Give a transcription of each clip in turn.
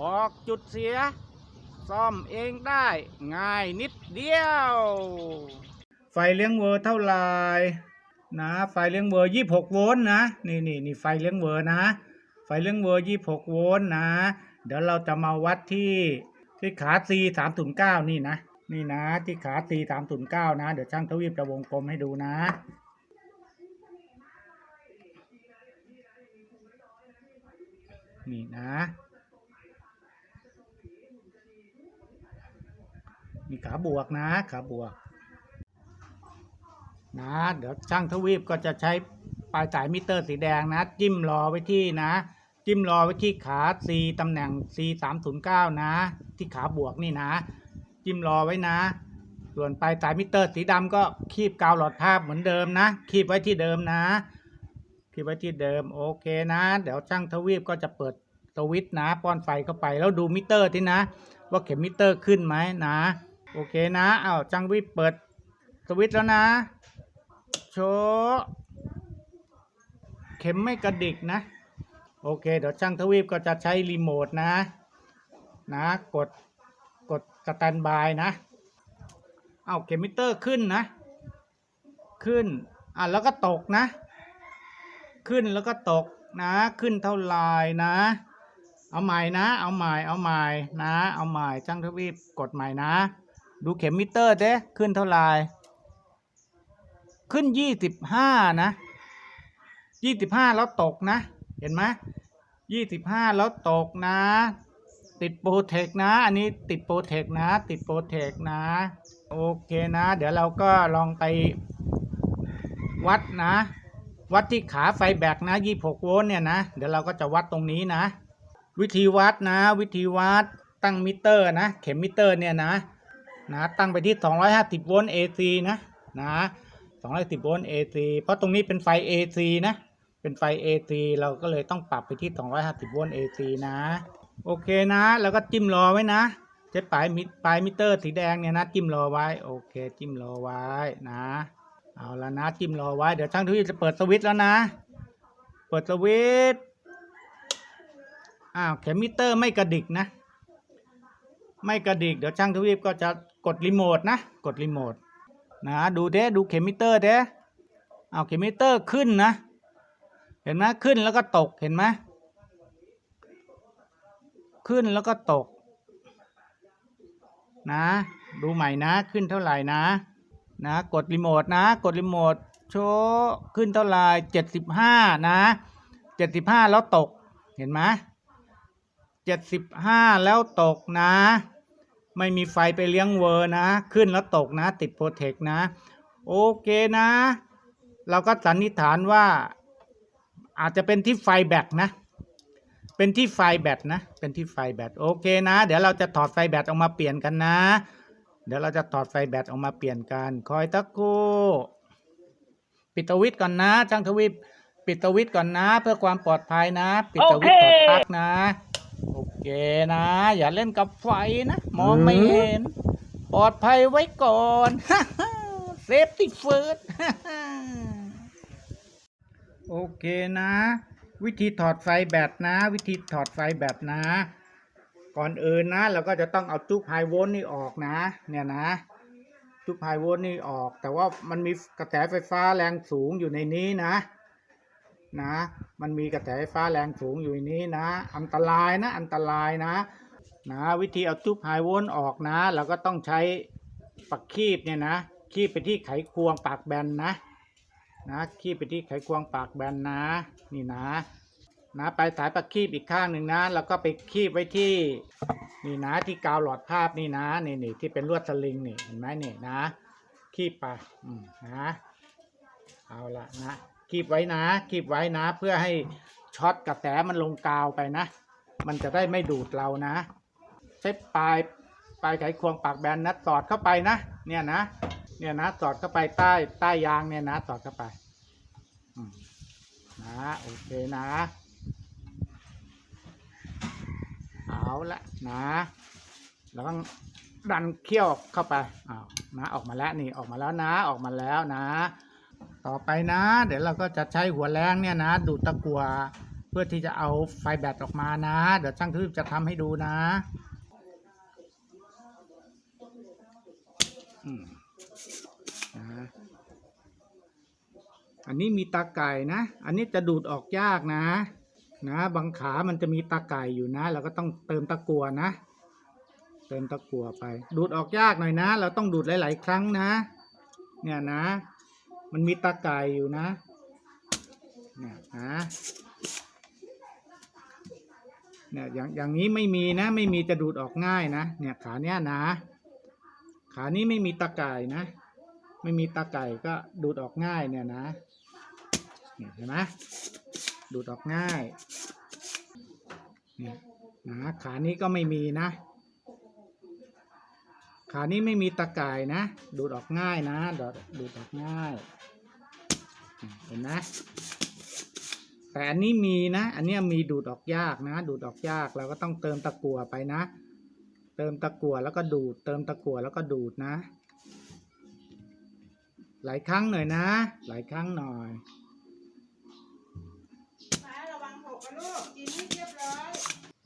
บอกจุดเสีย ซ่อมเองได้ง่ายนิดเดียว ไฟเลี้ยงเวอร์เท่าไหร่นะ ไฟเลี้ยงเวอร์ยี่หกโวลต์นะ นี่นี่นี่ไฟเลี้ยงเวอร์นะ ไฟเลี้ยงเวอร์ยี่หกโวลต์นะ เดี๋ยวเราจะมาวัดที่ที่ขา C สามศูนย์เก้านี่นะ นี่นะที่ขา C สามศูนย์เก้านะ เดี๋ยวช่างทวีปจะวงกลมให้ดูนะนี่นะ มีขาบวกนะขาบวกนะเดี๋ยวช่างทวีปก็จะใช้ปลายสายมิเตอร์สีแดงนะ จิ้มรอไว้ที่นะ จิ้มรอไว้ที่ขา C ตำแหน่ง C 3 0 9นะ ที่ขาบวกนี่นะ จิ้มรอไว้นะ ส่วนปลายสายมิเตอร์สีดำก็คีบกาวหลอดภาพเหมือนเดิมนะ คีบไว้ที่เดิมนะ คีบไว้ที่เดิมโอเคนะ เดี๋ยวช่างทวีปก็จะเปิดสวิตช์นะป้อนไฟเข้าไปแล้วดูมิเตอร์ที่นะ ว่าเข็มมิเตอร์ขึ้นไหมนะ โอเคนะอ้าวช่างวีปเปิดสวิตแล้วนะ โชว์เข็มไม่กระดิกนะ โอเค เดี๋ยวช่างทวีปก็จะใช้รีโมทนะ นะ กด กดสแตนบายนะ เอาเข็มมิเตอร์ขึ้นนะ ขึ้น อะ แล้วก็ตกนะ ขึ้นแล้วก็ตกนะ ขึ้นเท่าไรนะ เอาใหม่นะ เอาใหม่ เอาใหม่นะ เอาใหม่ช่างทวีปกดใหม่นะ ดูเข็มมิเตอร์เด้ขึ้นเท่าไหร่ขึ้นยี่สิบห้านะยี่สิบห้าแล้วตกนะ เห็นไหมยี่สิบห้าแล้วตกนะ ติดโปรเทคนะ อันนี้ติดโปรเทคนะ ติดโปรเทคนะ โอเคนะ เดี๋ยวเราก็ลองไปวัดนะ วัดที่ขาไฟแบตนะยี่หกโวลต์เนี่ยนะ เดี๋ยวเราก็จะวัดตรงนี้นะ วิธีวัดนะ วิธีวัดตั้งมิเตอร์นะ เข็มมิเตอร์เนี่ยนะ นะตั้งไปที่ 250 โวลต์ AC นะนะ210 โวลต์ AC เพราะตรงนี้เป็นไฟ AC นะ เป็นไฟ AC เราก็เลยต้องปรับไปที่ 250 โวลต์ AC นะ โอเคนะ แล้วก็จิ้มรอไว้นะใช้ปลายมิปลายมิเตอร์สีแดงเนี่ยนะจิ้มรอไว้ โอเค จิ้มรอไว้นะ เอาละนะจิ้มรอไว้ เดี๋ยวช่างทวีจะเปิดสวิตช์แล้วนะ เปิดสวิตช์ อ้าวเข็มมิเตอร์ไม่กระดิกนะไม่กระดิกเดี๋ยวช่างทวีปก็จะ กดรีโมทนะ กดรีโมทนะดูเด้ดูเข็มมิเตอร์เด้เอาเข็มมิเตอร์ขึ้นนะ เห็นไหมขึ้นแล้วก็ตกเห็นไหมขึ้นแล้วก็ตก นะ ดูใหม่นะขึ้นเท่าไหร่นะ นะ กดรีโมทนะ กดรีโมทโชว์ขึ้นเท่าไหร่เจ็ดสิบห้านะเจ็ดสิบห้าแล้วตกเห็นไหมเจ็ดสิบห้าแล้วตกนะ ไม่มีไฟไปเลี้ยงเวอร์นะ ขึ้นแล้วตกนะ ติดโปรเทคนะ โอเคนะ เราก็สันนิษฐานว่า อาจจะเป็นที่ไฟแบตนะ เป็นที่ไฟแบตนะ เป็นที่ไฟแบตโอเคนะ เดี๋ยวเราจะถอดไฟแบตออกมาเปลี่ยนกันนะ เดี๋ยวเราจะถอดไฟแบตออกมาเปลี่ยนกัน คอยตะครู่ปิดสวิตช์ก่อนนะช่างทวีปปิดสวิตช์ก่อนนะ เพื่อความปลอดภัยนะ ปิดสวิตช์ถอดปลั๊กนะ เคนะ อย่าเล่นกับไฟนะ มองไม่เห็น ปลอดภัยไว้ก่อนเซฟตี้เฟิร์สโอเคนะ วิธีถอดไฟแบตนะ วิธีถอดไฟแบตนะ ก่อนอื่นนะ เราก็จะต้องเอาจุกไฮโวลต์นี่ออกนะ เนี่ยนะ จุกไฮโวลต์นี่ออก แต่ว่ามันมีกระแสไฟฟ้าแรงสูงอยู่ในนี้นะ นะ มันมีกระแสไฟฟ้าแรงสูงอยู่ในนี้นะ อันตรายนะอันตรายนะนะวิธีเอาจุกไฮโวลต์ออกนะเราก็ต้องใช้ปักคีบเนี่ยนะ คีบไปที่ไขควงปากแบนนะ นะคีบไปที่ไขควงปากแบนนะ นี่นะ นะปลายสายประคีบอีกข้างหนึ่งนะแล้วก็ไปคีบไว้ที่นี่นะที่กาวหลอดภาพนี่นะนี่นี่ที่เป็นลวดสลิงนี่เห็นไหมนี่นะ คีบไปนะเอาละนะ คีบไว้นะคีบไว้นะ เพื่อให้ช็อตกระแสมันลงกาวไปนะ มันจะได้ไม่ดูดเรานะ ใช้ปลายปลายไขควงปากแบนนะสอดเข้าไปนะ เนี่ยนะ เนี่ยนะสอดเข้าไปใต้ใต้ยางเนี่ยนะสอดเข้าไปนะโอเคนะ เอาละนะแล้วก็ดันเขี้ยวเข้าไปอ้าวนะออกมาแล้วนี่ออกมาแล้วนะ ออกมาแล้วนะ ต่อไปนะ เดี๋ยวเราก็จะใช้หัวแรงเนี่ยนะ ดูดตะกัวเพื่อที่จะเอาไฟแบตออกมานะ เดี๋ยวช่างทวีปจะทำให้ดูนะอืมนะอันนี้มีตาไก่นะ อันนี้จะดูดออกยากนะ นะบางขามันจะมีตาไก่อยู่นะ เราก็ต้องเติมตะกัวนะ เติมตะกัวไป ดูดออกยากหน่อยนะ เราต้องดูดหลาย ๆ ครั้งนะ เนี่ยนะ มันมีตาไก่อยู่นะเนี่ยนะเนี่ยอย่างอย่างนี้ไม่มีนะ ไม่มีจะดูดออกง่ายนะ เนี่ยขาเนี้ยนะ ขานี้ไม่มีตาไก่นะ ไม่มีตาไก่ก็ดูดออกง่ายเนี่ยนะเนี่ยเห็นไหมดูดออกง่ายเนี่ยนะขานี้ก็ไม่มีนะ ขานี้ไม่มีตะก่ายนะ ดูดออกง่ายนะดูดดูดออกง่ายอืมเห็นไหมแต่อันนี้มีนะ อันเนี้ยมีดูดออกยากนะ ดูดออกยากเราก็ต้องเติมตะกั่วไปนะ เติมตะกั่วแล้วก็ดูด เติมตะกั่วแล้วก็ดูดนะ หลายครั้งหน่อยนะ หลายครั้งหน่อยฟ้าระวังหกนะลูกกินให้เรียบร้อย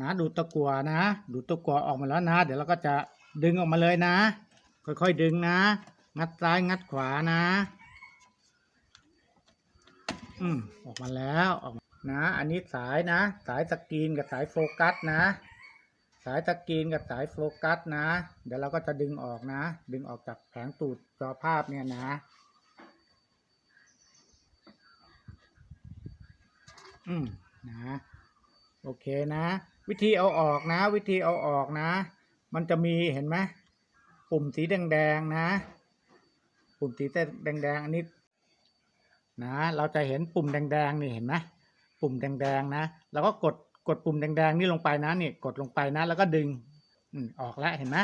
นะดูดตะกั่วนะ ดูดตะกั่วออกมาแล้วนะ เดี๋ยวเราก็จะ ดึงออกมาเลยนะ ค่อยๆดึงนะ งัดซ้ายงัดขวานะ อืมออกมาแล้วออกมานะ อันนี้สายนะ สายสกรีนกับสายโฟกัสนะ สายสกรีนกับสายโฟกัสนะ เดี๋ยวเราก็จะดึงออกนะ ดึงออกจากแผงตูดจอภาพเนี่ยนะอืมนะ โอเคนะ วิธีเอาออกนะ วิธีเอาออกนะ มันจะมีเห็นไหมปุ่มสีแดงๆนะ ปุ่มสีแดงๆอันนี้นะ เราจะเห็นปุ่มแดงๆนี่เห็นไหมปุ่มแดงๆนะเราก็กดกดปุ่มแดงๆนี่ลงไปนะนี่กดลงไปนะ แล้วก็ดึงอืออกแล้วเห็นไหม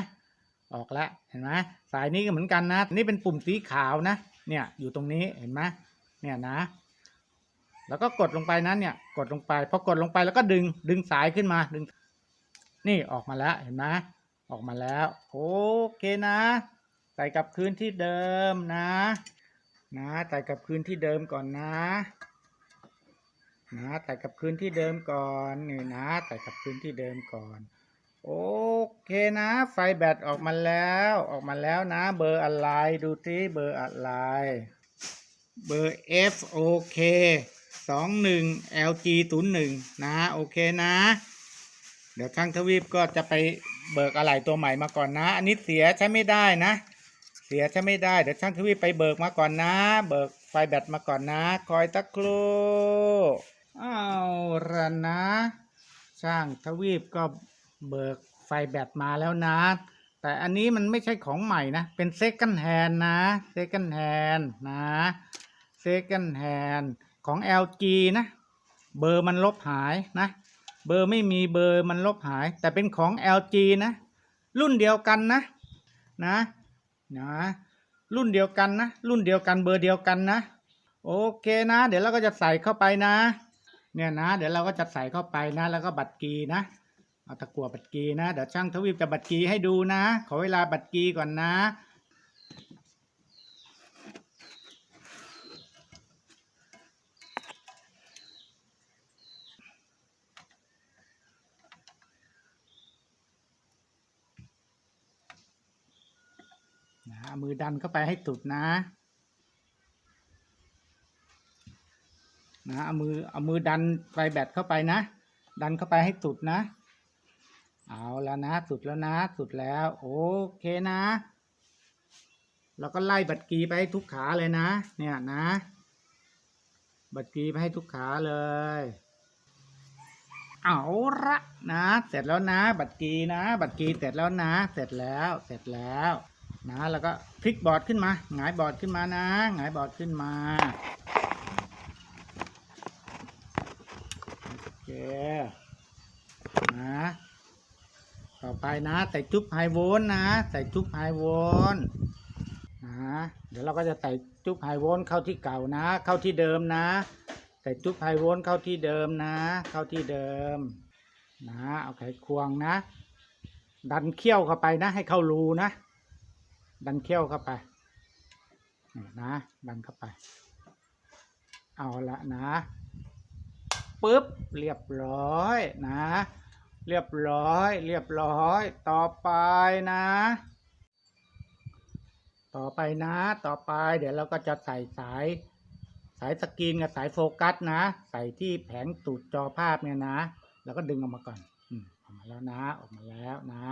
ออกแล้วเห็นไหมสายนี้ก็เหมือนกันนะ นี่เป็นปุ่มสีขาวนะ เนี่ยอยู่ตรงนี้เห็นไหมเนี่ยนะ แล้วก็กดลงไปนั้นเนี่ย กดลงไปพอกดลงไปแล้วก็ดึงดึงสายขึ้นมาดึง นี่ออกมาแล้วเห็นไหม ออกมาแล้ว โอเคนะ ใส่กลับคืนที่เดิมนะ นะใส่กลับคืนที่เดิมก่อนนะ นะใส่กลับคืนที่เดิมก่อนนี่นะใส่กลับคืนที่เดิมก่อน โอเคนะ ไฟแบตออกมาแล้ว ออกมาแล้วนะ เบอร์อะไรดูที่เบอร์อะไร เบอร์ F โอเคสองหนึ่ง LG ศูนย์หนึ่งนะ โอเคนะ เดี๋ยวช่างทวีปก็จะไป เบิกอะไหล่ตัวใหม่มาก่อนนะ อันนี้เสียใช้ไม่ได้นะ เสียใช้ไม่ได้เดี๋ยวช่างทวีปไปเบิกมาก่อนนะ เบิกไฟแบตมาก่อนนะ คอยตะครูเอาละนะ ช่างทวีปก็เบิกไฟแบตมาแล้วนะ แต่อันนี้มันไม่ใช่ของใหม่นะ เป็นเซคันแฮนนะเซคันแฮนนะเซคันแฮนของ LG นะ เบอร์มันลบหายนะ เบอร์ไม่มีเบอร์มันลบหาย แต่เป็นของ LG นะ รุ่นเดียวกันนะ นะนะรุ่นเดียวกันนะ รุ่นเดียวกันเบอร์เดียวกันนะ โอเคนะ เดี๋ยวเราก็จะใส่เข้าไปนะ เนี่ยนะ เดี๋ยวเราก็จะใส่เข้าไปนะ แล้วก็บัตรกีนะเอาตะกั่วบัตรกีนะ เดี๋ยวช่างทวีปจะบัตรกีให้ดูนะ ขอเวลาบัตรกีก่อนนะ นะเอา มือดันเข้าไปให้สุดนะ นะเอามือเอามือดันไฟแบตเข้าไปนะ ดันเข้าไปให้สุดนะ เอาแล้วนะ สุดแล้วนะ สุดแล้ว โอเคนะเราก็ไล่บัตรกีไปให้ทุกขาเลยนะ เนี่ยนะ บัตรกีไปให้ทุกขาเลย เอาละนะ เสร็จแล้วนะ บัตรกีนะ บัตรกีเสร็จแล้วนะ เสร็จแล้ว เสร็จแล้ว นะแล้วก็พลิกบอร์ดขึ้นมาหงายบอร์ดขึ้นมานะหงายบอร์ดขึ้นมาโอเคนะต่อไปนะใส่จุ๊บไฮโวลนะ ใส่จุ๊บไฮโวลนะเดี๋ยวเราก็จะใส่จุ๊บไฮโวลเข้าที่เก่านะ เข้าที่เดิมนะ ใส่จุ๊บไฮโวลเข้าที่เดิมนะ เข้าที่เดิมนะเอาไขควงนะ ดันเขี้ยวเข้าไปนะ ให้เข้ารูนะ ดันเขี้ยวเข้าไปนี่นะ ดันเข้าไป เอาละนะปุ๊บเรียบร้อยนะ เรียบร้อย เรียบร้อย ต่อไปนะ ต่อไปนะ ต่อไป เดี๋ยวเราก็จะใส่สายสายสกรีนกับสายโฟกัสนะ ใส่ที่แผงตูดจอภาพเนี่ยนะ แล้วก็ดึงออกมาก่อน อืมออกมาแล้วนะ ออกมาแล้วนะ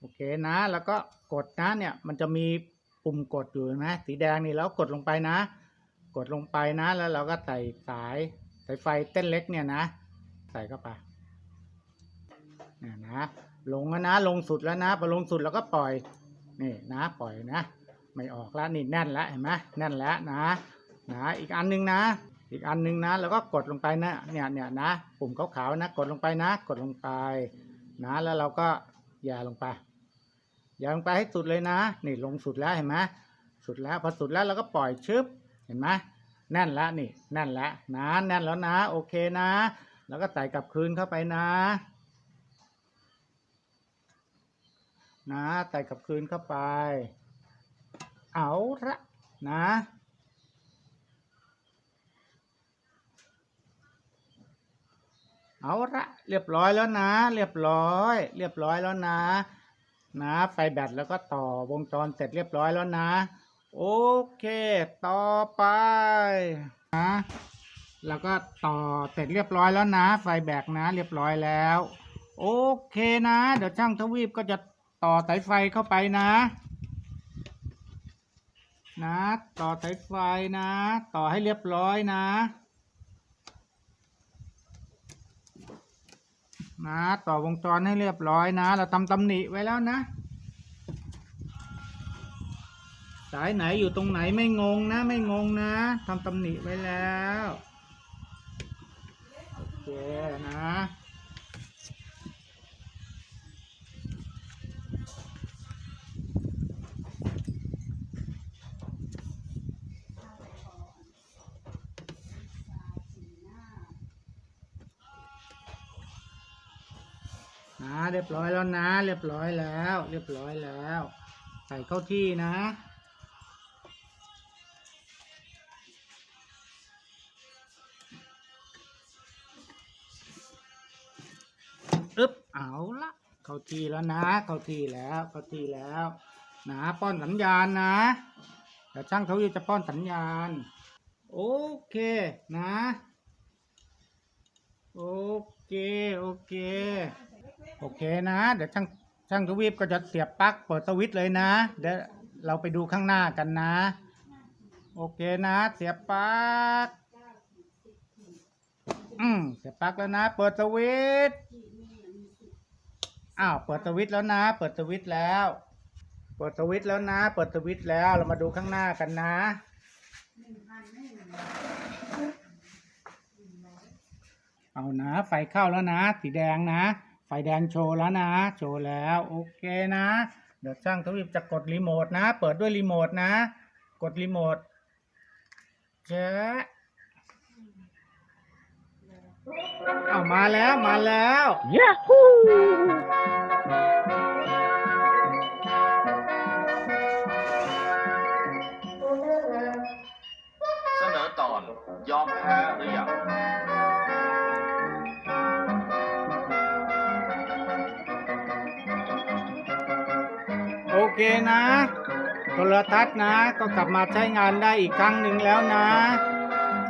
โอเคนะ แล้วก็กดนะเนี่ยมันจะมีปุ่มกดอยู่นะ สีแดงนี่แล้วกดลงไปนะ กดลงไปนะ แล้วเราก็ใส่สายสายไฟเต้นเล็กเนี่ยนะ ใส่เข้าไปเนี่ยนะ ลงแล้วนะ ลงสุดแล้วนะพอลงสุดแล้วก็ปล่อย นี่นะ ปล่อยนะ ไม่ออกแล้วนี่แน่นแล้วเห็นไหมแน่นแล้วนะ นะ อีกอันหนึงนะ อีกอันหนึงนะ แล้วก็กดลงไปนะ เนี่ยเนี่ยนะ ปุ่มขาวๆนะ กดลงไปนะ กดลงไป นะ แล้วเราก็แย่ลงไป แย่ลงไปให้สุดเลยนะ นี่ลงสุดแล้วเห็นไหมสุดแล้วพอสุดแล้วเราก็ปล่อยชึบเห็นไหมแน่นแล้วนี่แน่นแล้วนะแน่นแล้วนะ โอเคนะ แล้วก็ใส่กลับคืนเข้าไปนะนะใส่กลับคืนเข้าไป เอาละนะเอาละเรียบร้อยแล้วนะ เรียบร้อย เรียบร้อยแล้วนะ นะไฟแบตแล้วก็ต่อวงจรเสร็จเรียบร้อยแล้วนะ โอเค ต่อไปนะแล้วก็ต่อเสร็จเรียบร้อยแล้วนะ ไฟแบตนะ เรียบร้อยแล้ว โอเคนะ เดี๋ยวช่างทวีปก็จะต่อสายไฟเข้าไปนะ นะ ต่อสายไฟนะ ต่อให้เรียบร้อยนะ นะต่อวงจรให้เรียบร้อยนะ เราทำตำหนิไว้แล้วนะ สายไหนอยู่ตรงไหนไม่งงนะ ไม่งงนะทำตำหนิไว้แล้วโอเคนะ รียบร้อยแล้วนะ เรียบร้อยแล้ว เรียบร้อยแล้ว ใส่เข้าที่นะอึ๊บเอาละเข้าที่แล้วนะ เข้าที่แล้วเข้าที่แล้วนะป้อนสัญญาณนะเดี๋ยวช่างเขาจะป้อนสัญญาณ โอเคนะ โอเค โอเค โอเคนะ เดี๋ยวช่างช่างทวีปก็จะเสียบปลั๊กเปิดสวิตช์เลยนะ เดี๋ยวเราไปดูข้างหน้ากันนะ โอเคนะ เสียบปลั๊กอืมเสียบปลั๊กแล้วนะ เปิดสวิตช์อ้าวเปิดสวิตช์แล้วนะ เปิดสวิตช์แล้ว เปิดสวิตช์แล้วนะ เปิดสวิตช์แล้วเรามาดูข้างหน้ากันนะเอานะ ไฟเข้าแล้วนะ สีแดงนะ ไฟแดงโชว์แล้วนะ โชว์แล้วโอเคนะ เดี๋ยวช่างทวีปจะกดรีโมทนะ เปิดด้วยรีโมทนะ กดรีโมทเจ๊เอามาแล้วมาแล้วเสนอตอนยอมแพ้หรือยัง เคนะ โทรทัศน์นะ ก็กลับมาใช้งานได้อีกครั้งหนึ่งแล้วนะ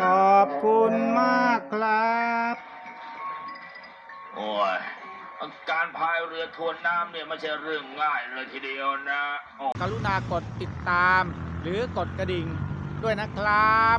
ขอบคุณมากครับโอ้ยการพายเรือทวนน้ำเนี่ยไม่ใช่เรื่องง่ายเลยทีเดียวนะโอ้กรุณากดติดตาม หรือกดกระดิ่งด้วยนะครับ